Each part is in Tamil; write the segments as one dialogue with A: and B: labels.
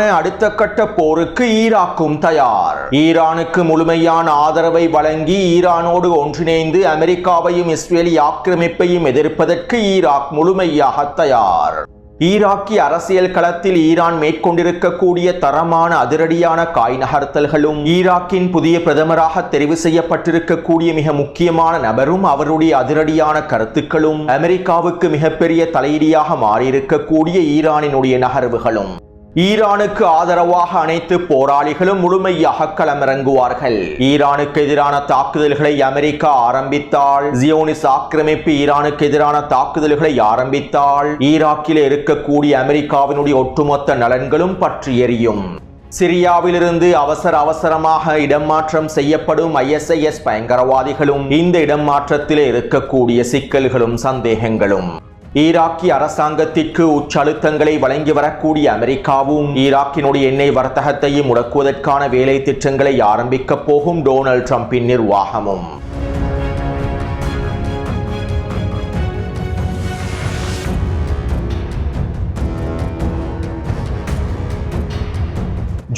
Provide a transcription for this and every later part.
A: அடுத்த கட்ட போருக்கு ஈராக்கும் தயார். ஈரானுக்கு முழுமையான ஆதரவை வழங்கி ஈரானோடு ஒன்றிணைந்து அமெரிக்காவையும் இஸ்ரேலி ஆக்கிரமிப்பையும் எதிர்ப்பதற்கு ஈராக் முழுமையாக தயார். ஈராக்கி அரசியல் களத்தில் ஈரான் மேற்கொண்டிருக்கக்கூடிய தரமான அதிரடியான காய் நகர்த்தல்களும் ஈராக்கின் புதிய பிரதமராக தெரிவு செய்யப்பட்டிருக்கக்கூடிய மிக முக்கியமான நபரும் அவருடைய அதிரடியான கருத்துக்களும் அமெரிக்காவுக்கு மிகப்பெரிய தலையீடியாக மாறியிருக்கக்கூடிய ஈரானினுடைய நகர்வுகளும். ஈரானுக்கு ஆதரவாக அனைத்து போராளிகளும் முழுமையாக களமிறங்குவார்கள். ஈரானுக்கு எதிரான தாக்குதல்களை அமெரிக்கா ஆரம்பித்தால் ஜியோனிஸ் ஆக்கிரமிப்பு ஈரானுக்கு எதிரான தாக்குதல்களை ஆரம்பித்தால் ஈராக்கில் இருக்கக்கூடிய அமெரிக்காவினுடைய ஒட்டுமொத்த நலன்களும் பற்றி எரியும் சிரியாவிலிருந்து அவசர அவசரமாக இடமாற்றம் செய்யப்படும் ஐஎஸ்ஐஎஸ் பயங்கரவாதிகளும் இந்த இடமாற்றத்திலே இருக்கக்கூடிய சிக்கல்களும் சந்தேகங்களும். ஈராக்கிய அரசாங்கத்திற்கு உச்சழுத்தங்களை வழங்கி வரக்கூடிய அமெரிக்காவும் ஈராக்கினுடைய எண்ணெய் வர்த்தகத்தையும் முடக்குவதற்கான வேலை திட்டங்களை ஆரம்பிக்கப் போகும் டொனால்ட் ட்ரம்பின் நிர்வாகமும்.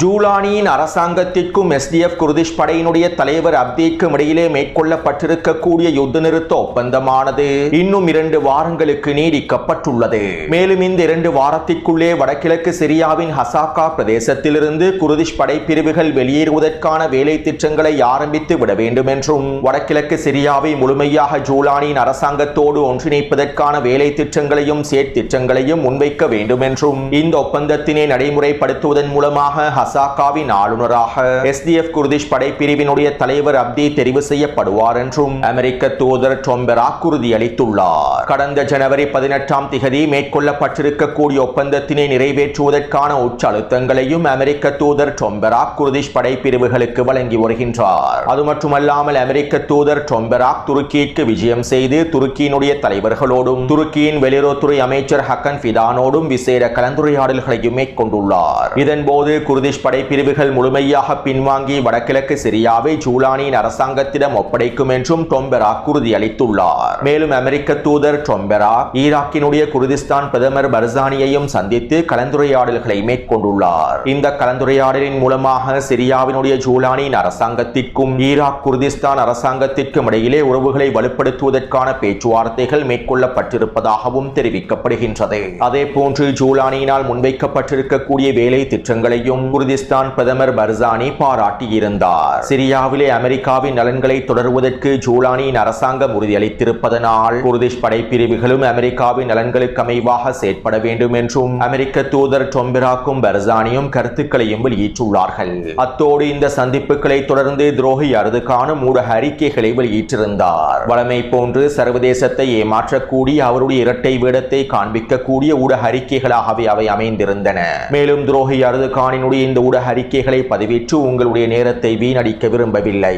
A: ஜூலானியின் அரசாங்கத்திற்கும் எஸ்டிஎஃப் குர்திஷ் படையினுடைய தலைவர் அப்தேக்கும் இடையிலே மேற்கொள்ளப்பட்டிருக்கக்கூடிய யுத்த நிறுத்த ஒப்பந்தமானது இன்னும் இரண்டு வாரங்களுக்கு நீடிக்கப்பட்டுள்ளது. மேலும் இந்த இரண்டு வாரத்திற்குள்ளே வடகிழக்கு சிரியாவின் ஹசாக்கா பிரதேசத்திலிருந்து குர்திஷ் படைப்பிரிவுகள் வெளியேறுவதற்கான வேலை திட்டங்களை ஆரம்பித்து விட வேண்டும் என்றும் வடகிழக்கு சிரியாவை முழுமையாக ஜூலானியின் அரசாங்கத்தோடு ஒன்றிணைப்பதற்கான வேலை திட்டங்களையும் செயற்திட்டங்களையும் முன்வைக்க வேண்டும் என்றும் இந்த ஒப்பந்தத்தினை நடைமுறைப்படுத்துவதன் மூலமாக லசாக்காவின் ஆளுநராக எஸ்டிஎஃப் குர்திஷ் படைப்பிரிவினுடைய தலைவர் அப்தி தெரிவு செய்யப்படுவார் என்றும் அமெரிக்க தூதர் டொம்பெராக் உறுதியளித்துள்ளார். கடந்த ஜனவரி பதினெட்டாம் திகதி மேற்கொள்ளப்பட்டிருக்கக்கூடிய ஒப்பந்தத்தினை நிறைவேற்றுவதற்கான உச்ச அழுத்தங்களையும் அமெரிக்க தூதர் டொம்பெராக் குர்திஷ் படைப்பிரிவுகளுக்கு வழங்கி வருகின்றார். அது மட்டுமல்லாமல் அமெரிக்க தூதர் டொம்பெராக் துருக்கிக்கு விஜயம் செய்து துருக்கியினுடைய தலைவர்களோடும் துருக்கியின் வெளியுறவுத்துறை அமைச்சர் ஹக்கன் ஃபிதானோடும் விசேட கலந்துரையாடல்களையும் மேற்கொண்டுள்ளார். இதன்போது குர்திஷ் படைப்பிரிவுகள் முழுமையாக பின்வாங்கி வடகிழக்கு சிரியாவை ஜூலானியின் அரசாங்கத்திடம் ஒப்படைக்கும் என்றும் டொம்பெராக் உறுதியளித்துள்ளார் மேலும் அமெரிக்க தூதர் டொம்பெரா ஈராக்கினுடைய குர்திஸ்தான் பிரதமர் பர்சானியையும் சந்தித்து கலந்துரையாடல்களை மேற்கொண்டுள்ளார். இந்த கலந்துரையாடலின் மூலமாக சிரியாவினுடைய ஜூலானியின் அரசாங்கத்திற்கும் ஈராக் குர்திஸ்தான் அரசாங்கத்திற்கும் இடையிலே உறவுகளை வலுப்படுத்துவதற்கான பேச்சுவார்த்தைகள் மேற்கொள்ளப்பட்டிருப்பதாகவும் தெரிவிக்கப்படுகின்றது. அதே போன்று ஜூலானியினால் முன்வைக்கப்பட்டிருக்கக்கூடிய வேலை திட்டங்களையும் குர்திஸ்தான் பிரதமர் பர்சானி பாராட்டியிருந்தார். சிரியாவிலே அமெரிக்காவின் நலன்களை தொடர்வதற்கு ஜூலானியின் அரசாங்கம் உறுதியளித்திருப்பதனால் குர்திஷ் படைப்பிரிவுகளும் அமெரிக்காவின் நலன்களுக்கு அமைவாக செயற்பட வேண்டும் என்றும் அமெரிக்க தூதர் டொம்பிராக்கும் பர்சானியும் கருத்துக்களையும் வெளியிட்டுள்ளார்கள். அத்தோடு இந்த சந்திப்புகளை தொடர்ந்து துரோகி அறுதுக்கான ஊடக அறிக்கைகளை வெளியிட்டிருந்தார். வளமை போன்று சர்வதேசத்தை ஏமாற்றக்கூடிய அவருடைய இரட்டை வேடத்தை காண்பிக்கக்கூடிய ஊடக அறிக்கைகளாகவே அவை அமைந்திருந்தன. மேலும் துரோகி அருதுகானினுடைய இந்த ஊடக அறிக்கைகளை பதிவேற்று உங்களுடைய நேரத்தை வீணடிக்க விரும்பவில்லை.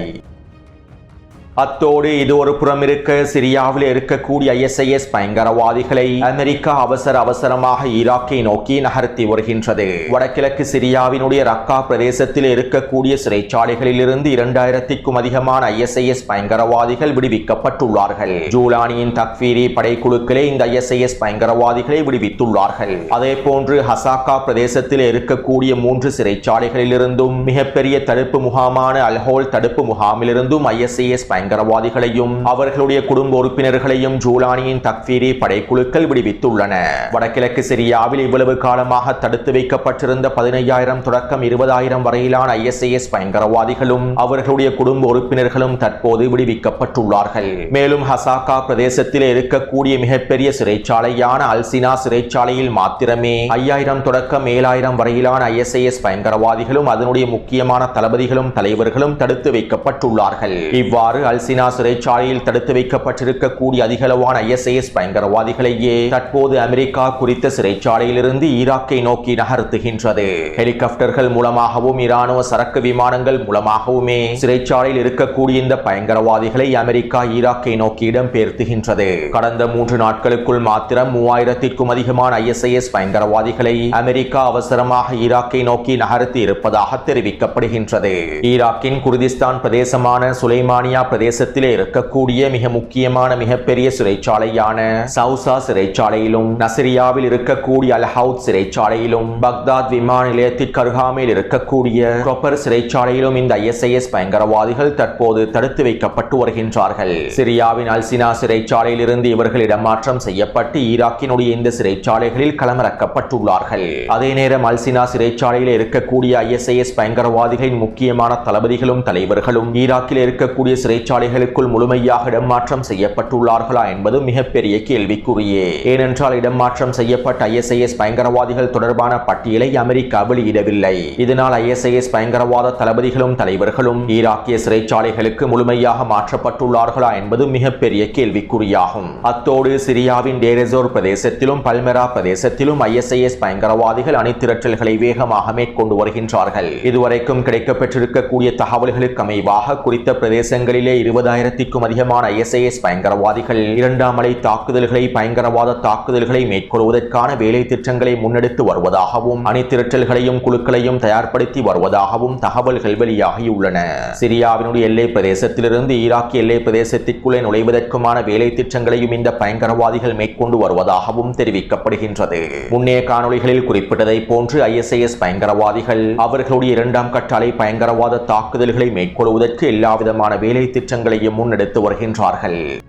A: அத்தோடு இது ஒரு புறம் இருக்க சிரியாவில் இருக்கக்கூடிய ஐஎஸ்ஐஎஸ் பயங்கரவாதிகளை அமெரிக்கா அவசர அவசரமாக ஈராக்கை நோக்கி நகர்த்தி வருகின்றது. வடகிழக்கு சிரியாவினுடைய ரக்கா பிரதேசத்தில் இருக்கக்கூடிய சிறைச்சாலைகளில் இருந்து இரண்டாயிரத்திற்கும் அதிகமான ஐஎஸ்ஐஎஸ் பயங்கரவாதிகள் விடுவிக்கப்பட்டுள்ளார்கள். ஜூலானியின் தக்வீரி படைக்குழுக்களே இந்த ஐஎஸ்ஐஎஸ் பயங்கரவாதிகளை விடுவித்துள்ளார்கள். அதே போன்று ஹசாக்கா பிரதேசத்தில் இருக்கக்கூடிய மூன்று சிறைச்சாலைகளில் இருந்தும் மிகப்பெரிய தடுப்பு முகாமான அல்ஹோல் தடுப்பு முகாமிலிருந்தும் ஐஎஸ்ஐஎஸ் பயங்கரவாதிகளையும் அவர்களுடைய குடும்ப உறுப்பினர்களையும் ஜூலானியின் தக்வீரி படைக்குழுக்கள் விடுவித்துள்ளன. வடகிழக்கு சிரியாவில் இவ்வளவு காலமாக தடுத்து வைக்கப்பட்டிருந்த பதினையாயிரம் தொடக்கம் இருபதாயிரம் வரையிலான ஐஎஸ்ஐஎஸ் பயங்கரவாதிகளும் அவர்களுடைய குடும்ப உறுப்பினர்களும் தற்போது விடுவிக்கப்பட்டுள்ளார்கள். மேலும் ஹசாக்கா பிரதேசத்தில் இருக்கக்கூடிய மிகப்பெரிய சிறைச்சாலையான அல்சினா சிறைச்சாலையில் மாத்திரமே ஐயாயிரம் தொடக்கம் ஏழாயிரம் வரையிலான ஐஎஸ்ஐஎஸ் பயங்கரவாதிகளும் அதனுடைய முக்கியமான தளபதிகளும் தலைவர்களும் தடுத்து வைக்கப்பட்டுள்ளார்கள். இவ்வாறு அல் அல்சினா சிறைச்சாலையில் தடுத்து வைக்கப்பட்டிருக்கக்கூடிய அதிகளவான ஐஎஸ்ஐஎஸ் பயங்கரவாதிகளையே தற்போது அமெரிக்கா குறித்த சிறைச்சாலையிலிருந்து ஈராக்கை நோக்கி நகர்த்துகின்றது. ஹெலிகாப்டர்கள் மூலமாகவும் இராணுவ சரக்கு விமானங்கள் மூலமாகவுமே சிறைச்சாலையில் இருக்கக்கூடிய இந்த பயங்கரவாதிகளை அமெரிக்கா ஈராக்கை நோக்கி இடம்பெயர்த்துகின்றது. கடந்த மூன்று நாட்களுக்குள் மாத்திரம் மூவாயிரத்திற்கும் அதிகமான ஐஎஸ்ஐஎஸ் பயங்கரவாதிகளை அமெரிக்கா அவசரமாக ஈராக்கை நோக்கி நகர்த்தி இருப்பதாக தெரிவிக்கப்படுகின்றது. ஈராக்கின் குர்திஸ்தான் பிரதேசமான சுலைமானியா பிரதேச பிரதேசத்திலே இருக்கக்கூடிய மிக முக்கியமான மிகப்பெரிய சிறைச்சாலையான சவுசா சிறைச்சாலையிலும் நசிரியாவில் இருக்கக்கூடிய அல்ஹவுத் சிறைச்சாலையிலும் பக்தாத் விமான நிலையத்திற்கு அருகாமையில் இருக்கக்கூடிய கொப்பர் சிறைச்சாலையிலும் இந்த ஐஎஸ்ஐஎஸ் பயங்கரவாதிகள் தற்போது தடுத்து வைக்கப்பட்டு வருகின்றார்கள். சிரியாவின் அல்சினா சிறைச்சாலையில் இருந்து இவர்கள் இடமாற்றம் செய்யப்பட்டு ஈராக்கினுடைய இந்த சிறைச்சாலைகளில் களமிறக்கப்பட்டுள்ளார்கள். அதே நேரம் அல்சினா சிறைச்சாலையில் இருக்கக்கூடிய ஐஎஸ்ஐஎஸ் பயங்கரவாதிகளின் முக்கியமான தளபதிகளும் தலைவர்களும் ஈராக்கில் இருக்கக்கூடிய தொழிற்சாலைகளுக்குள் முழுமையாக இடமாற்றம் செய்யப்பட்டுள்ளார்களா என்பது மிகப்பெரிய கேள்விக்குறியே. ஏனென்றால் இடமாற்றம் செய்யப்பட்ட ஐஎஸ்ஐஎஸ் பயங்கரவாதிகள் தொடர்பான பட்டியலை அமெரிக்கா வெளியிடவில்லை. இதனால் ஐஎஸ்ஐஎஸ் பயங்கரவாத தளபதிகளும் தலைவர்களும் ஈராக்கிய சிறைச்சாலைகளுக்கு முழுமையாக மாற்றப்பட்டுள்ளார்களா என்பது மிகப்பெரிய கேள்விக்குறியாகும். அத்தோடு சிரியாவின் டேரெசோர் பிரதேசத்திலும் பல்மெரா பிரதேசத்திலும் ஐஎஸ்ஐஎஸ் பயங்கரவாதிகள் அணித்திரட்டல்களை வேகமாக மேற்கொண்டு வருகின்றார்கள். இதுவரைக்கும் கிடைக்கப்பெற்றிருக்கக்கூடிய தகவல்களுக்கு அமைவாக குறித்த பிரதேசங்களிலே இருபதாயிரத்திற்கும் அதிகமான ஐஎஸ்ஐஎஸ் பயங்கரவாதிகள். இரண்டாம் அலை தாக்குதல்களை பயங்கரவாத தாக்குதல்களை மேற்கொள்வதற்கான வேலை திட்டங்களை முன்னெடுத்து வருவதாகவும் அணிதிரட்டல்களையும் குழுக்களையும் தயார்படுத்தி வருவதாகவும் தகவல்கள் வெளியாகியுள்ளன. சிரியாவினுடைய எல்லை பிரதேசத்திலிருந்து ஈராக் எல்லை பிரதேசத்திற்குள்ளே நுழைவதற்குமான வேலை திட்டங்களையும் இந்த பயங்கரவாதிகள் மேற்கொண்டு வருவதாகவும் தெரிவிக்கப்படுகின்றது. முன்னைய காணொளிகளில் குறிப்பிட்டதை போன்று ஐஎஸ்ஐஎஸ் பயங்கரவாதிகள் அவர்களுடைய இரண்டாம் கட்ட அலை பயங்கரவாத தாக்குதல்களை மேற்கொள்வதற்கு எல்லாவிதமான வேலை திட்டங்களையும் முன்னெடுத்து வருகின்றார்கள்.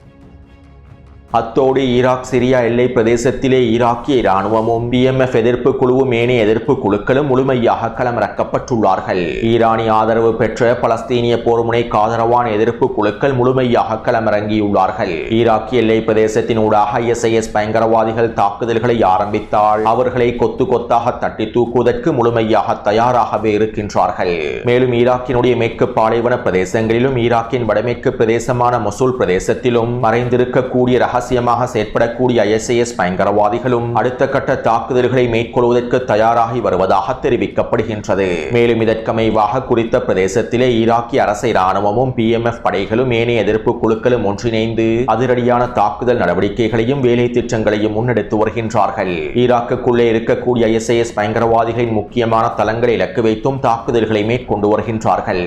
A: அத்தோடு ஈராக் சிரியா எல்லை பிரதேசத்திலே ஈராக்கிய இராணுவமும் பிஎம்எஃப் எதிர்ப்பு குழுவும் ஏனைய எதிர்ப்பு குழுக்களும் முழுமையாக களமிறக்கப்பட்டுள்ளார்கள். ஈரானி ஆதரவு பெற்ற பலஸ்தீனிய போர்முனைக்கு ஆதரவான எதிர்ப்பு குழுக்கள் முழுமையாக களமிறங்கியுள்ளார்கள். ஈராக்கிய எல்லை பிரதேசத்தின் ஊடாக எஸ்ஐஎஸ் பயங்கரவாதிகள் தாக்குதல்களை ஆரம்பித்தால் அவர்களை கொத்து கொத்தாக தட்டி தூக்குவதற்கு முழுமையாக தயாராகவே இருக்கின்றார்கள். மேலும் ஈராக்கினுடைய மேற்கு பாலைவன பிரதேசங்களிலும் ஈராக்கின் வடமேற்கு பிரதேசமான மொசூல் பிரதேசத்திலும் மறைந்திருக்கக்கூடிய ரகசியமாக செயற்படக்கூடிய ஐஎஸ்ஐஎஸ் பயங்கரவாதிகளும் அடுத்த கட்ட தாக்குதல்களை மேற்கொள்வதற்கு தயாராகி வருவதாக தெரிவிக்கப்படுகின்றது. மேலும் இதற்கமைவாக குறித்த பிரதேசத்திலே ஈராக்கிய அரச இராணுவமும் பிஎம்எஃப் படைகளும் ஏனைய எதிர்ப்பு குழுக்களும் ஒன்றிணைந்து அதிரடியான தாக்குதல் நடவடிக்கைகளையும் வேலை திட்டங்களையும் முன்னெடுத்து வருகின்றார்கள். ஈராக்குக்குள்ளே இருக்கக்கூடிய ஐஎஸ்ஐஎஸ் பயங்கரவாதிகளின் முக்கியமான தளங்களை இலக்கு வைத்தும் தாக்குதல்களை மேற்கொண்டு வருகின்றார்கள்.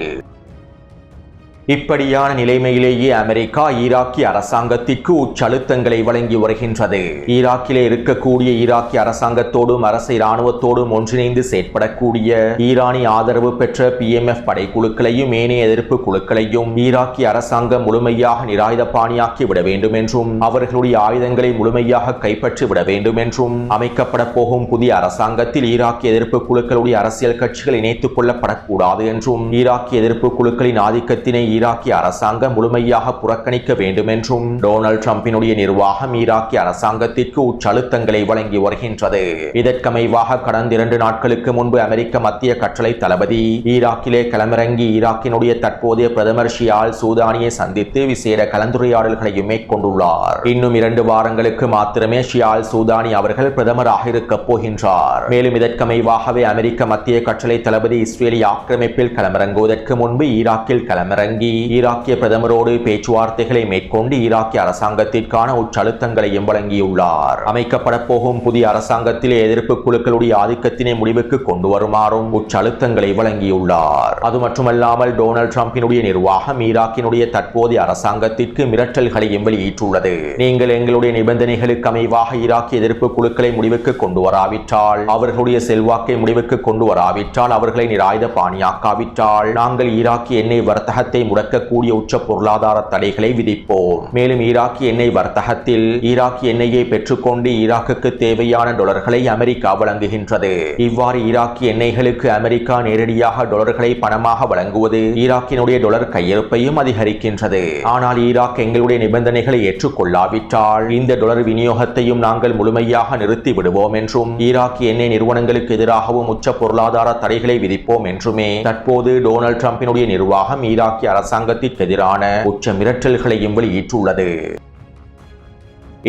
A: இப்படியான நிலைமையிலேயே அமெரிக்கா ஈராக்கிய அரசாங்கத்திற்கு உச்சழுத்தங்களை வழங்கி வருகின்றது. ஈராக்கிலே இருக்கக்கூடிய ஈராக்கிய அரசாங்கத்தோடும் அரச இராணுவத்தோடும் ஒன்றிணைந்து செயற்படக்கூடிய ஈரானி ஆதரவு பெற்ற பி எம் எஃப் படைக்குழுக்களையும் ஏனைய எதிர்ப்பு குழுக்களையும் ஈராக்கிய அரசாங்கம் முழுமையாக நிராயுத பாணியாக்கி விட வேண்டும் என்றும் அவர்களுடைய ஆயுதங்களை முழுமையாக கைப்பற்றி விட வேண்டும் என்றும் அமைக்கப்பட போகும் புதிய அரசாங்கத்தில் ஈராக்கிய எதிர்ப்பு குழுக்களுடைய அரசியல் கட்சிகள் இணைத்துக் கொள்ளப்படக்கூடாது என்றும் ஈராக்கிய எதிர்ப்பு குழுக்களின் ஆதிக்கத்தினை ஈராக்கிய அரசாங்கம் முழுமையாக புறக்கணிக்க வேண்டும் என்றும் டொனால்ட் டிரம்பினுடைய நிர்வாகம் ஈராக்கிய அரசாங்கத்திற்கு உச்சழுத்தங்களை வழங்கி வருகின்றது. இதற்கமைவாக கடந்த இரண்டு நாட்களுக்கு முன்பு அமெரிக்க மத்திய கட்டளை தளபதி ஈராக்கிலே களமிறங்கி ஈராக்கினுடைய தற்போதைய பிரதமர் ஷியால் சூதானியை சந்தித்து விசேட கலந்துரையாடல்களையும் மேற்கொண்டுள்ளார். இன்னும் இரண்டு வாரங்களுக்கு மாத்திரமே ஷியால் சூதானி அவர்கள் பிரதமராக இருக்கப் போகின்றார். மேலும் இதற்கமைவாகவே அமெரிக்க மத்திய கட்டளை தளபதி இஸ்ரேலிய ஆக்கிரமிப்பில் களமிறங்குவதற்கு முன்பு ஈராக்கில் களமிறங்கி ஈராக்கிய பிரதமரோடு பேச்சுவார்த்தைகளை மேற்கொண்டு ஈராக்கிய அரசாங்கத்திற்கான உச்சழுத்தங்களையும் வழங்கியுள்ளார். அமைக்கப்பட போகும் புதிய அரசாங்கத்திலே எதிர்ப்பு குழுக்களுடைய ஆதிக்கத்தினை முடிவுக்கு கொண்டு வருமாறும் உச்சழுத்தங்களை வழங்கியுள்ளார். அது மட்டுமல்லாமல் டொனால்ட் டிரம்பினுடைய நிர்வாகம் ஈராக்கினுடைய தற்போதைய அரசாங்கத்திற்கு மிரட்டல்களையும் வெளியிட்டுள்ளது. நீங்கள் எங்களுடைய நிபந்தனைகளுக்கு அமைவாக ஈராக்கிய எதிர்ப்பு குழுக்களை முடிவுக்கு கொண்டு வராவிட்டால் அவர்களுடைய செல்வாக்கை முடிவுக்கு கொண்டு வராவிட்டால் அவர்களை நிராயுத பாணியாக்காவிட்டால் நாங்கள் ஈராக்கிய எண்ணெய் வர்த்தகத்தை முடக்கக்கூடிய உச்ச பொருளாதார தடைகளை விதிப்போம். மேலும் ஈராக்கிய எண்ணெய் வர்த்தகத்தில் ஈராக்கிய எண்ணெயை பெற்றுக்கொண்டு ஈராக்குக்கு தேவையான டாலர்களை அமெரிக்கா வழங்குகின்றது. இவ்வாறு ஈராக்கிய எண்ணெய்களுக்கு அமெரிக்கா நேரடியாக டாலர்களை பணமாக வழங்குவது ஈராக்கினுடைய டாலர் கையிருப்பையும் அதிகரிக்கின்றது. ஆனால் ஈராக் எங்களுடைய நிபந்தனைகளை ஏற்றுக்கொள்ளாவிட்டால் இந்த டாலர் விநியோகத்தையும் நாங்கள் முழுமையாக நிறுத்தி விடுவோம் என்றும் ஈராக்கிய எண்ணெய் நிறுவனங்களுக்கு எதிராகவும் உச்ச பொருளாதார தடைகளை விதிப்போம் என்றுமே தற்போது டொனால்டு டிரம்பினுடைய நிர்வாகம் ஈராக்கிய அரசாங்கத்திற்கு எதிரான உச்ச மிரட்டல்களையும் வெளியிட்டுள்ளது.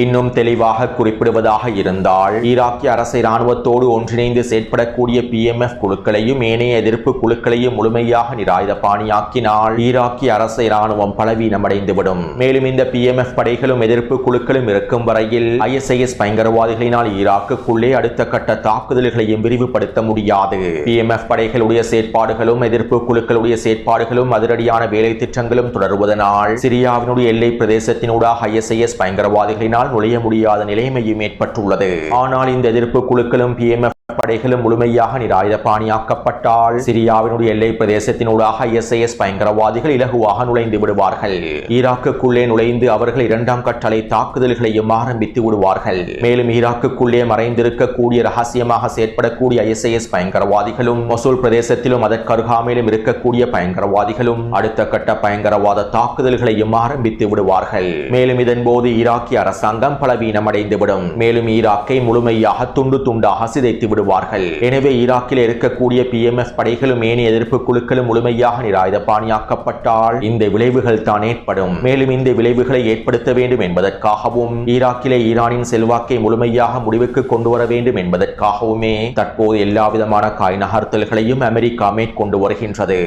A: இன்னும் தெளிவாக குறிப்பிடுவதாக இருந்தால் ஈராக்கிய அரசை ராணுவத்தோடு ஒன்றிணைந்து செயற்படக்கூடிய பிஎம்எஃப் குழுக்களையும் ஏனைய எதிர்ப்பு குழுக்களையும் முழுமையாக நிராயுதபாணியாக்கினால் ஈராக்கிய அரசை ராணுவம் பலவீனமடைந்துவிடும். மேலும் இந்த பிஎம்எஃப் படைகளும் எதிர்ப்பு குழுக்களும் இருக்கும் வரையில் ஐஎஸ்ஐஎஸ் பயங்கரவாதிகளினால் ஈராக்குக்குள்ளே அடுத்த கட்ட தாக்குதல்களையும் விரிவுபடுத்த முடியாது. பிஎம்எஃப் படைகளுடைய செயற்பாடுகளும் எதிர்ப்பு குழுக்களுடைய செயற்பாடுகளும் அதிரடியான வேலை திட்டங்களும் தொடருவதனால் சிரியாவினுடைய எல்லை பிரதேசத்தினூடாக ஐஎஸ்ஐஎஸ் பயங்கரவாதிகளினால் நுழைய முடியாத நிலைமையும் ஏற்பட்டுள்ளது. ஆனால் இந்த எதிர்ப்பு குழுக்களும் பிஎம்எஃப் படைகளும் முழுமையாக நிராயுதபாணியாக்கப்பட்டால் சிரியாவினுடைய எல்லை பிரதேசத்தினூடாக எஸ்ஐஎஸ் பயங்கரவாதிகள் இலகுவாக நுழைந்து விடுவார்கள். ஈராக்குக்குள்ளே நுழைந்து அவர்கள் இரண்டாம் கட்டளை தாக்குதல்களையும் ஆரம்பித்து விடுவார்கள். மேலும் ஈராக்குக்குள்ளே மறைந்திருக்கக்கூடிய ரகசியமாக செயற்படக்கூடிய ஐஎஸ்ஐஎஸ் பயங்கரவாதிகளும் மொசூல் பிரதேசத்திலும் அதற்கருகாமையிலும் இருக்கக்கூடிய பயங்கரவாதிகளும் அடுத்த கட்ட பயங்கரவாத தாக்குதல்களையும் ஆரம்பித்து விடுவார்கள். மேலும் இதன் போது ஈராக்கிய அரசாங்கம் பலவீனமடைந்துவிடும். மேலும் ஈராக்கை முழுமையாக துண்டு துண்டாக சிதைத்து விடுவார்கள் எனவே ஈராக்கில் இருக்கக்கூடிய பி எம் எஸ் படைகளும் ஏனைய எதிர்ப்பு குழுக்களும் முழுமையாக நிராயுதபாணியாக்கப்பட்டால் இந்த விளைவுகள் தான் ஏற்படும். மேலும் இந்த விளைவுகளை ஏற்படுத்த வேண்டும் என்பதற்காகவும் ஈராக்கிலே ஈரானின் செல்வாக்கை முழுமையாக முடிவுக்கு கொண்டு வர வேண்டும் என்பதற்காகவுமே தற்போது எல்லாவிதமான காய் நகர்த்தல்களையும் அமெரிக்கா மேற்கொண்டு வருகின்றது.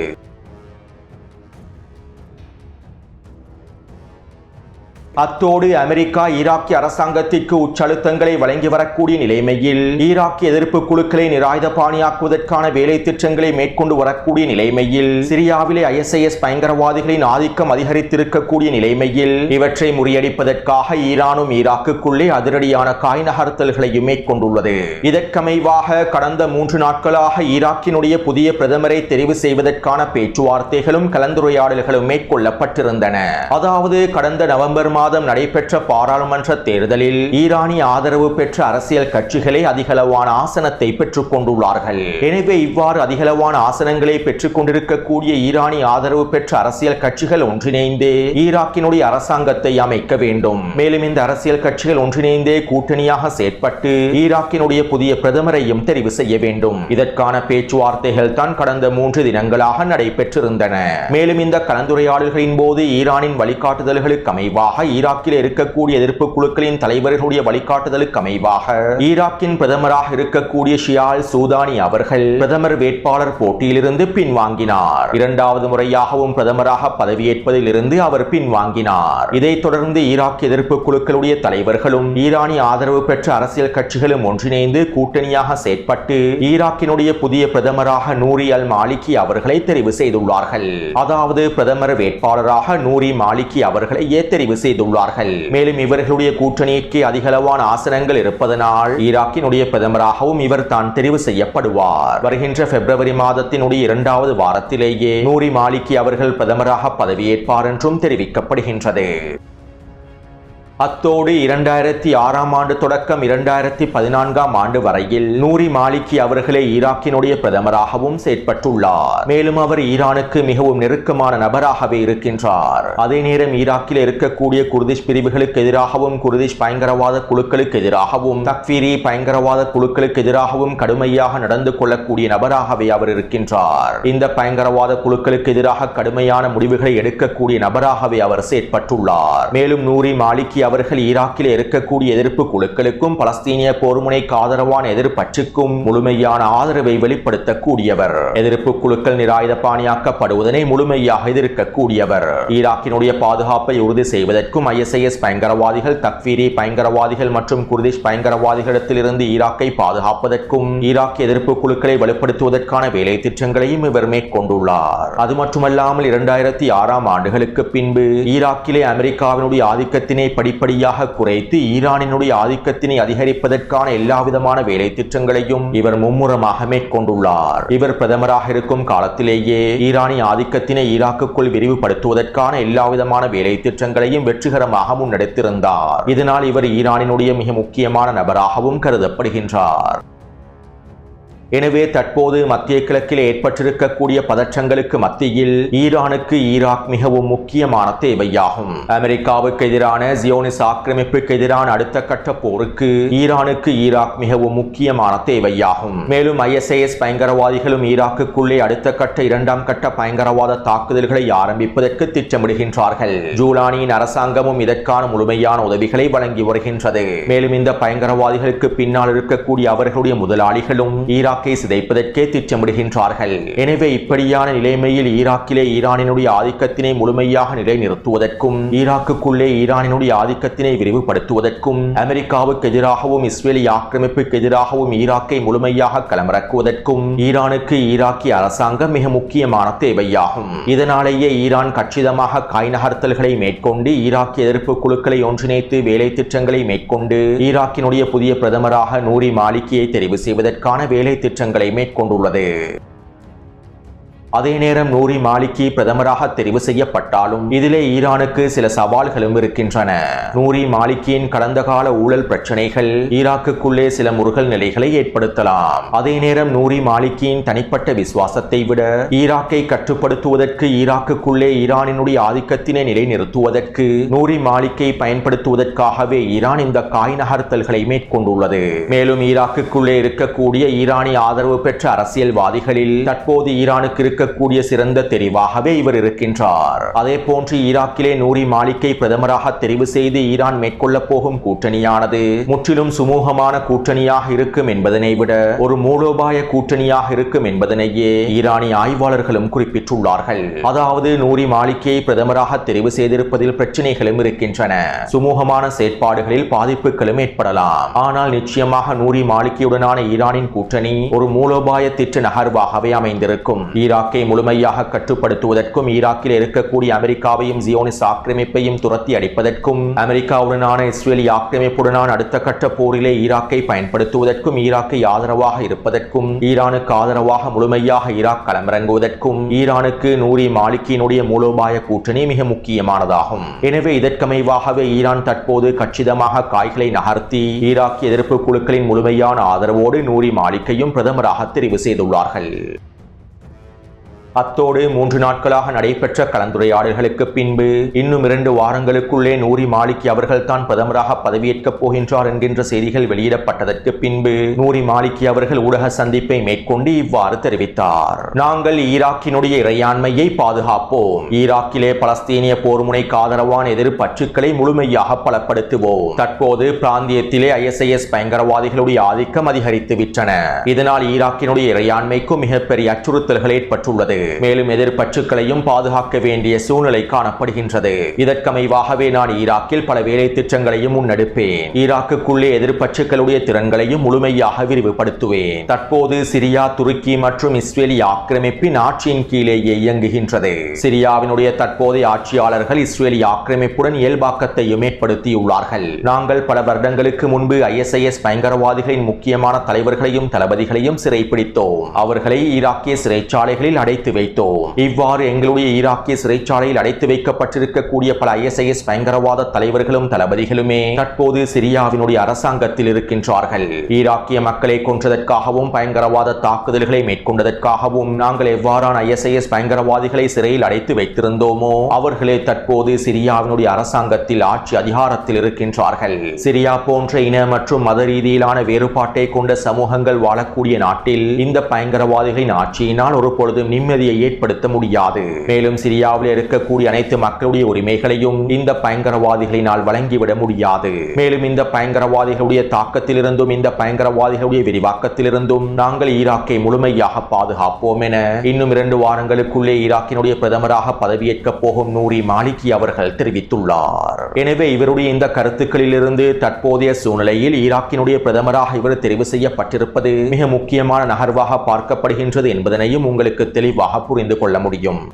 A: அத்தோடு அமெரிக்கா ஈராக்கிய அரசாங்கத்திற்கு உச்சழுத்தங்களை வழங்கி வரக்கூடிய நிலைமையில் ஈராக்கிய எதிர்ப்பு குழுக்களை நிராயுத பாணியாக்குவதற்கான வேலை திட்டங்களை மேற்கொண்டு வரக்கூடிய நிலைமையில் சிரியாவிலே ஐஎஸ்ஐஎஸ் பயங்கரவாதிகளின் ஆதிக்கம் அதிகரித்திருக்கக்கூடிய நிலைமையில் இவற்றை முறியடிப்பதற்காக ஈரானும் ஈராக்குக்குள்ளே அதிரடியான காய் நகர்த்தல்களையும் மேற்கொண்டுள்ளது. இதற்கமைவாக கடந்த மூன்று நாட்களாக ஈராக்கினுடைய புதிய பிரதமரை தெரிவு செய்வதற்கான பேச்சுவார்த்தைகளும் கலந்துரையாடல்களும் மேற்கொள்ளப்பட்டிருந்தன. அதாவது கடந்த நவம்பர் மாதம் நடைபெற்ற பாராளுமன்ற தேர்தலில் ஈரானிய ஆதரவு பெற்ற அரசியல் கட்சிகளே அதிகளவான ஆசனத்தை பெற்றுக் கொண்டுள்ளார்கள். எனவே இவ்வாறு அதிகளவான ஆசனங்களை பெற்றுக் கொண்டிருக்கக்கூடிய ஈரானிய ஆதரவு பெற்ற அரசியல் கட்சிகள் ஒன்றிணைந்து ஈராக்கினுடைய அரசாங்கத்தை அமைக்க வேண்டும். மேலும் இந்த அரசியல் கட்சிகள் ஒன்றிணைந்தே கூட்டணியாக செயற்பட்டு ஈராக்கினுடைய புதிய பிரதமரையும் தெரிவு செய்ய வேண்டும். இதற்கான பேச்சுவார்த்தைகள் தான் கடந்த மூன்று தினங்களாக நடைபெற்றிருந்தன. மேலும் இந்த கலந்துரையாடல்களின் போது ஈரானின் வழிகாட்டுதல்களுக்கு அமைவாக ஈராக்கில் இருக்கக்கூடிய எதிர்ப்பு குழுக்களின் தலைவர்களுடைய வழிகாட்டுதலுக்கு அமைவாக. ஈராக்கின் பிரதமராக இருக்கக்கூடிய ஷியால் சூதானி அவர்கள் பிரதமர் வேட்பாளர் போட்டியிலிருந்து பின்வாங்கினார். இரண்டாவது முறையாகவும் பிரதமராக பதவியேற்பதில் இருந்து அவர் பின்வாங்கினார். இதைத் தொடர்ந்து ஈராக் எதிர்ப்பு குழுக்களுடைய தலைவர்களும் ஈரானிய ஆதரவு பெற்ற அரசியல் கட்சிகளும் ஒன்றிணைந்து கூட்டணியாக செயற்பட்டு ஈராக்கினுடைய புதிய பிரதமராக நூரி அல் மாலிகி அவர்களை தெரிவு செய்துள்ளார்கள். அதாவது பிரதமர் வேட்பாளராக நூரி மாலிகி அவர்களையே தெரிவு செய்துள்ளார்கள். மேலும் இவர்களுடைய கூட்டணிக்கு அதிகளவான ஆசனங்கள் இருப்பதனால் ஈராக்கினுடைய பிரதமராகவும் இவர் தான் தெரிவு செய்யப்படுவார். வருகின்ற பிப்ரவரி மாதத்தினுடைய இரண்டாவது வாரத்திலேயே நூரி மாலிக்கி அவர்கள் பிரதமராக பதவியேற்பார் என்றும் தெரிவிக்கப்படுகின்றது. அத்தோடு இரண்டாயிரத்தி ஆறாம் ஆண்டு தொடக்கம் இரண்டாயிரத்தி பதினான்காம் ஆண்டு வரையில் நூரி மாலிகி அவர்களே ஈராக்கினுடைய பிரதமராகவும் செயற்பட்டுள்ளார். மேலும் அவர் ஈரானுக்கு மிகவும் நெருக்கமான நபராகவே இருக்கின்றார். அதே நேரம் ஈராக்கில் இருக்கக்கூடிய குர்திஷ் பிரிவுகளுக்கு எதிராகவும் குர்திஷ் பயங்கரவாத குழுக்களுக்கு எதிராகவும் தக்வீரி பயங்கரவாத குழுக்களுக்கு எதிராகவும் கடுமையாக நடந்து கொள்ளக்கூடிய நபராகவே அவர் இருக்கின்றார். இந்த பயங்கரவாத குழுக்களுக்கு எதிராக கடுமையான முடிவுகளை எடுக்கக்கூடிய நபராகவே அவர் செயற்பட்டுள்ளார். மேலும் நூரி மாலிகி அவர்கள் ஈராக்கில் இருக்கக்கூடிய எதிர்ப்பு குழுக்களுக்கும் பலஸ்தீனிய போர்முனைக்கு ஆதரவான எதிர்ப்பற்றுக்கும் முழுமையான ஆதரவை வெளிப்படுத்தக்கூடியவர். எதிர்ப்பு குழுக்கள் நிராயுதபாணியாக்கப்படுவதனை முழுமையாக எதிர்க்கக்கூடியவர். ஈராக்கினுடைய பாதுகாப்பை உறுதி செய்வதற்கும் ஐஎஸ்ஐஎஸ் பயங்கரவாதிகள் தக்வீரி பயங்கரவாதிகள் மற்றும் குர்திஷ் பயங்கரவாதிகளிடத்திலிருந்து ஈராக்கை பாதுகாப்பதற்கும் ஈராக் எதிர்ப்பு குழுக்களை வலுப்படுத்துவதற்கான வேலை திட்டங்களையும் இவர் மேற்கொண்டுள்ளார். அது மட்டுமல்லாமல் இரண்டாயிரத்தி ஆறாம் ஆண்டுகளுக்கு பின்பு ஈராக்கிலே அமெரிக்காவினுடைய ஆதிக்கத்தினை படி படிப்படியாக குறைத்து ஈரானினுடைய ஆதிக்கத்தினை அதிகரிப்பதற்கான எல்லாவிதமான வேலை திட்டங்களையும் இவர் மும்முரமாக மேற்கொண்டுள்ளார். இவர் பிரதமராக இருக்கும் காலத்திலேயே ஈரானிய ஆதிக்கத்தினை ஈராக்குக்குள் விரிவுபடுத்துவதற்கான எல்லாவிதமான வேலை திட்டங்களையும் வெற்றிகரமாக முன்னெடுத்திருந்தார். இதனால் இவர் ஈரானினுடைய மிக முக்கியமான நபராகவும் கருதப்படுகின்றார். எனவே தற்போது மத்திய கிழக்கில் ஏற்பட்டிருக்கக்கூடிய பதற்றங்களுக்கு மத்தியில் ஈரானுக்கு ஈராக் மிகவும் முக்கியமான தேவையாகும். அமெரிக்காவுக்கு எதிரான ஜியோனிஸ் ஆக்கிரமிப்புக்கு எதிரான அடுத்த கட்ட போருக்கு ஈரானுக்கு ஈராக் மிகவும் முக்கியமான தேவையாகும். மேலும் ஐஎஸ்ஐஎஸ் பயங்கரவாதிகளும் ஈராக்குக்குள்ளே அடுத்த கட்ட இரண்டாம் கட்ட பயங்கரவாத தாக்குதல்களை ஆரம்பிப்பதற்கு திட்டமிடுகின்றார்கள். ஜூலானியின் அரசாங்கமும் இதற்கான முழுமையான உதவிகளை வழங்கி வருகின்றது. மேலும் இந்த பயங்கரவாதிகளுக்கு பின்னால் இருக்கக்கூடிய அவர்களுடைய முதலாளிகளும் ஈராக் ஈராக்கை சிதைப்பதற்கே திட்டமிடுகின்றார்கள். எனவே இப்படியான நிலைமையில் ஈராக்கிலே ஈரானினுடைய ஆதிக்கத்தினை முழுமையாக நிலைநிறுத்துவதற்கும் ஈராக்குக்குள்ளே ஈரானினுடைய ஆதிக்கத்தினை விரிவுபடுத்துவதற்கும் அமெரிக்காவுக்கு எதிராகவும் இஸ்ரேலி ஆக்கிரமிப்புக்கு எதிராகவும் ஈராக்கை முழுமையாக களமிறக்குவதற்கும் ஈரானுக்கு ஈராக்கிய அரசாங்கம் மிக முக்கியமான தேவையாகும். இதனாலேயே ஈரான் கச்சிதமாக காய் நகர்த்தல்களை மேற்கொண்டு ஈராக்கிய எதிர்ப்பு குழுக்களை ஒன்றிணைத்து வேலை திட்டங்களை மேற்கொண்டு ஈராக்கினுடைய புதிய பிரதமராக நூரி மாலிகியை தெரிவு செய்வதற்கான வேலை திட்டங்களை மேற்கொண்டுள்ளது. அதே நேரம் நூரி மாலிக்கி பிரதமராக தெரிவு செய்யப்பட்டாலும் இதிலே ஈரானுக்கு சில சவால்களும் இருக்கின்றன. நூரி மாலிக்கியின் கடந்த கால ஊழல் பிரச்சனைகள் ஈராக்குக்குள்ளே சில முருகல் நிலைகளை ஏற்படுத்தலாம். அதே நேரம் நூரி மாலிக்கியின் தனிப்பட்ட விசுவாசத்தை விட ஈராக்கை கட்டுப்படுத்துவதற்கு ஈராக்குக்குள்ளே ஈரானினுடைய ஆதிக்கத்தினை நிலைநிறுத்துவதற்கு நூரி மாலிக்கை பயன்படுத்துவதற்காகவே ஈரான் இந்த காய் நகர்த்தல்களை மேற்கொண்டுள்ளது. மேலும் ஈராக்குக்குள்ளே இருக்கக்கூடிய ஈரானிய ஆதரவு பெற்ற அரசியல்வாதிகளில் தற்போது ஈரானுக்கு இருக்கக்கூடிய சிறந்த தெரிவாகவே இவர் இருக்கின்றார். அதே போன்று ஈராக்கிலே நூரி மாலிக்கை பிரதமராக தெரிவு செய்து ஈரான் மேற்கொள்ள போகும் கூட்டணியானது முற்றிலும் சுமூகமான கூட்டணியாக இருக்கும் என்பதனை விட ஒரு மூலோபாய கூட்டணியாக இருக்கும் என்பதனையே ஈரானிய ஆய்வாளர்களும் குறிப்பிட்டுள்ளார்கள். அதாவது நூரி மாலிக்கையை பிரதமராக தெரிவு செய்திருப்பதில் பிரச்சனைகளும் இருக்கின்றன. சுமூகமான செயற்பாடுகளில் பாதிப்புகளும் ஏற்படலாம். ஆனால் நிச்சயமாக நூரி மாலிகையுடனான ஈரானின் கூட்டணி ஒரு மூலோபாய திட்ட நகர்வாகவே அமைந்திருக்கும். ஈராக் ஈராக்கை முழுமையாக கட்டுப்படுத்துவதற்கும் ஈராக்கில் இருக்கக்கூடிய அமெரிக்காவையும் ஜியோனிஸ் ஆக்கிரமிப்பையும் துரத்தி அடிப்பதற்கும் அமெரிக்காவுடனான இஸ்ரேலி ஆக்கிரமிப்புடனான அடுத்த கட்ட போரிலே ஈராக்கை பயன்படுத்துவதற்கும் ஈராக்கை ஆதரவாக இருப்பதற்கும் ஈரானுக்கு ஆதரவாக முழுமையாக ஈராக் களமிறங்குவதற்கும் ஈரானுக்கு நூரி மாலிக்கியினுடைய மூலோபாய கூட்டணி மிக முக்கியமானதாகும். எனவே இதற்கமைவாகவே ஈரான் தற்போது கச்சிதமாக காய்களை நகர்த்தி ஈராக் எதிர்ப்பு குழுக்களின் முழுமையான ஆதரவோடு நூரி மாலிக்கையும் பிரதமராக தெரிவு செய்துள்ளார்கள். அத்தோடு மூன்று நாட்களாக நடைபெற்ற கலந்துரையாடல்களுக்கு பின்பு இன்னும் இரண்டு வாரங்களுக்குள்ளே நூரி மாலிக் அவர்கள்தான் பிரதமராக பதவியேற்கப் போகின்றார் என்கின்ற செய்திகள் வெளியிடப்பட்டதற்கு பின்பு நூரி மாலிக் அவர்கள் ஊடக சந்திப்பை மேற்கொண்டு இவ்வாறு தெரிவித்தார். நாங்கள் ஈராக்கினுடைய இறையாண்மையை பாதுகாப்போம். ஈராக்கிலே பலஸ்தீனிய போர் முனைக்கு ஆதரவான எதிர்ப்பற்றுக்களை முழுமையாக பலப்படுத்துவோம். தற்போது பிராந்தியத்திலே ஐஎஸ்ஐஎஸ் பயங்கரவாதிகளுடைய ஆதிக்கம் அதிகரித்து விட்டன இதனால் ஈராக்கினுடைய இறையாண்மைக்கும் மிகப்பெரிய அச்சுறுத்தல்கள் ஏற்பட்டுள்ளது. மேலும் எதிர்ப்பற்றுக்களையும் பாதுகாக்க வேண்டிய சூழ்நிலை காணப்படுகின்றது. இதற்கமைவாகவே நான் ஈராக்கில் பல வேலை திட்டங்களையும் முன்னெடுப்பேன். ஈராக்குக்குள்ளே எதிர்ப்பற்றுக்களுடைய திறன்களையும் முழுமையாக விரிவுபடுத்துவேன். தற்போது சிரியா துருக்கி மற்றும் இஸ்ரேலி ஆக்கிரமிப்பின் ஆட்சியின் கீழேயே இயங்குகின்றது. சிரியாவினுடைய தற்போதைய ஆட்சியாளர்கள் இஸ்ரேலி ஆக்கிரமிப்புடன் இயல்பாக்கத்தையும் ஏற்படுத்தியுள்ளார்கள். நாங்கள் பல வருடங்களுக்கு முன்பு ஐஎஸ்ஐஎஸ் பயங்கரவாதிகளின் முக்கியமான தலைவர்களையும் தளபதிகளையும் சிறைப்பிடித்தோம் அவர்களை ஈராக்கிய சிறைச்சாலைகளில் அடைத்து வைத்தோம். இவ்வாறு எங்களுடைய ஈராக்கிய சிறைச்சாலையில் அடைத்து வைக்கப்பட்டிருக்கக்கூடிய பல ஐஎஸ்ஐஎஸ் பயங்கரவாத தலைவர்களும் தளபதிகளுமே தற்போது சிரியாவினுடைய அரசாங்கத்தில் இருக்கின்றார்கள். ஈராக்கிய மக்களை கொன்றதற்காகவும் பயங்கரவாத தாக்குதல்களை மேற்கொண்டதற்காகவும் நாங்கள் எவ்வாறான ஐஎஸ்ஐஎஸ் பயங்கரவாதிகளை சிறையில் அடைத்து வைத்திருந்தோமோ அவர்களே தற்போது சிரியாவினுடைய அரசாங்கத்தில் ஆட்சி அதிகாரத்தில் இருக்கின்றார்கள். சிரியா போன்ற இன மற்றும் மத ரீதியிலான வேறுபாட்டை கொண்ட சமூகங்கள் வாழக்கூடிய நாட்டில் இந்த பயங்கரவாதிகளின் ஆட்சியினால் ஒரு பொழுதும் நிம்மதியை ஏற்படுத்த முடியாது. மேலும் சிரியாவில் இருக்கக்கூடிய அனைத்து மக்களுடைய உரிமைகளையும் இந்த பயங்கரவாதிகளினால் வழங்கிவிட முடியாது. மேலும் இந்த பயங்கரவாதிகளுடைய தாக்கத்திலிருந்தும் இந்த பயங்கரவாதிகளுடைய விரிவாக்கத்திலிருந்தும் நாங்கள் ஈராக்கை முழுமையாக பாதுகாப்போம் என இன்னும் இரண்டு வாரங்களுக்குள்ளே ஈராக்கினுடைய பிரதமராக பதவியேற்கப் போகும் நூரி மாலிகி அவர்கள் தெரிவித்துள்ளார். எனவே இவருடைய இந்த கருத்துக்களிலிருந்து தற்போதைய சூழ்நிலையில் ஈராக்கினுடைய பிரதமராக இவர் தெரிவு செய்யப்பட்டிருப்பது மிக முக்கியமான நகர்வாக பார்க்கப்படுகின்றது என்பதனையும் உங்களுக்கு தெளிவாக புரிந்து கொள்ள முடியும்.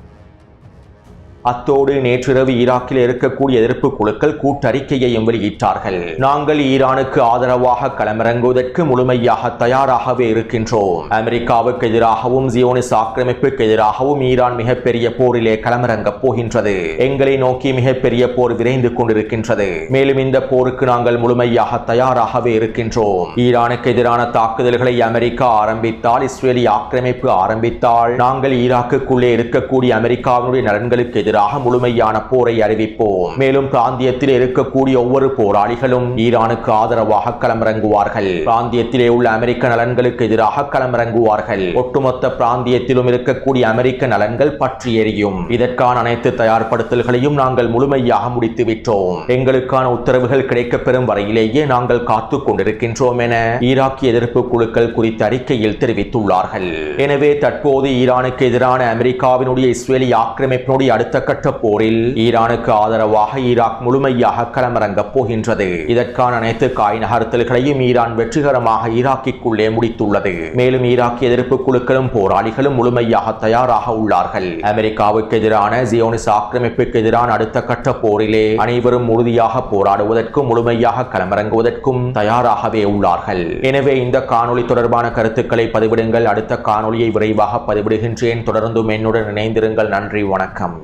A: அத்தோடு நேற்றிரவு ஈராக்கில் இருக்கக்கூடிய எதிர்ப்பு குழுக்கள் கூட்டறிக்கையையும் வெளியிட்டார்கள். நாங்கள் ஈரானுக்கு ஆதரவாக களமிறங்குவதற்கு முழுமையாக தயாராகவே இருக்கின்றோம். அமெரிக்காவுக்கு எதிராகவும் ஜியோனிஸ் ஆக்கிரமிப்புக்கு எதிராகவும் ஈரான் மிகப்பெரிய போரிலே களமிறங்கப் போகின்றது. எங்களை நோக்கி மிகப்பெரிய போர் விரைந்து கொண்டிருக்கின்றது. மேலும் இந்த போருக்கு நாங்கள் முழுமையாக தயாராகவே இருக்கின்றோம். ஈரானுக்கு எதிரான தாக்குதல்களை அமெரிக்கா ஆரம்பித்தால் இஸ்ரேலி ஆக்கிரமிப்பு ஆரம்பித்தால் நாங்கள் ஈராக்குக்குள்ளே இருக்கக்கூடிய அமெரிக்காவினுடைய நலன்களுக்கு எதிராக முழுமையான போரை அறிவிப்போம். மேலும் பிராந்தியத்தில் இருக்கக்கூடிய ஒவ்வொரு போராளிகளும் ஈரானுக்கு ஆதரவாக களமிறங்குவார்கள். பிராந்தியத்திலே உள்ள அமெரிக்க நலன்களுக்கு எதிராக களமிறங்குவார்கள். ஒட்டுமொத்த பிராந்தியத்திலும் இருக்கக்கூடிய அமெரிக்க நலன்கள் பற்றி எரியும். இதற்கான அனைத்து தயார்படுத்தல்களையும் நாங்கள் முழுமையாக முடித்து விட்டோம். எங்களுக்கான உத்தரவுகள் கிடைக்கப்பெறும் வரையிலேயே நாங்கள் காத்து கொண்டிருக்கின்றோம் என ஈராக்கிய எதிர்ப்பு குழுக்கள் குறித்த அறிக்கையில் தெரிவித்துள்ளார்கள். எனவே தற்போது ஈரானுக்கு எதிரான அமெரிக்காவினுடைய இஸ்ரேலி ஆக்கிரமிப்பினுடைய அடுத்த கட்ட போரில் ஈரானுக்கு ஆதரவாக ஈராக் முழுமையாக களமிறங்கப் போகின்றது. இதற்கான அனைத்து காய் நகர்த்தல்களையும் ஈரான் வெற்றிகரமாக ஈராக்கிற்குள்ளே முடித்துள்ளது. மேலும் ஈராக் எதிர்ப்பு குழுக்களும் போராளிகளும் முழுமையாக தயாராக உள்ளார்கள். அமெரிக்காவுக்கு எதிரான ஜியோனிஸ் ஆக்கிரமிப்புக்கு எதிரான அடுத்த கட்ட போரிலே அனைவரும் உறுதியாக போராடுவதற்கும் முழுமையாக களமிறங்குவதற்கும் தயாராகவே உள்ளார்கள். எனவே இந்த காணொளி தொடர்பான கருத்துக்களை பதிவிடுங்கள். அடுத்த காணொளியை விரைவாக பதிவிடுகின்றேன். தொடர்ந்தும் என்னுடன் இணைந்திருங்கள். நன்றி. வணக்கம்.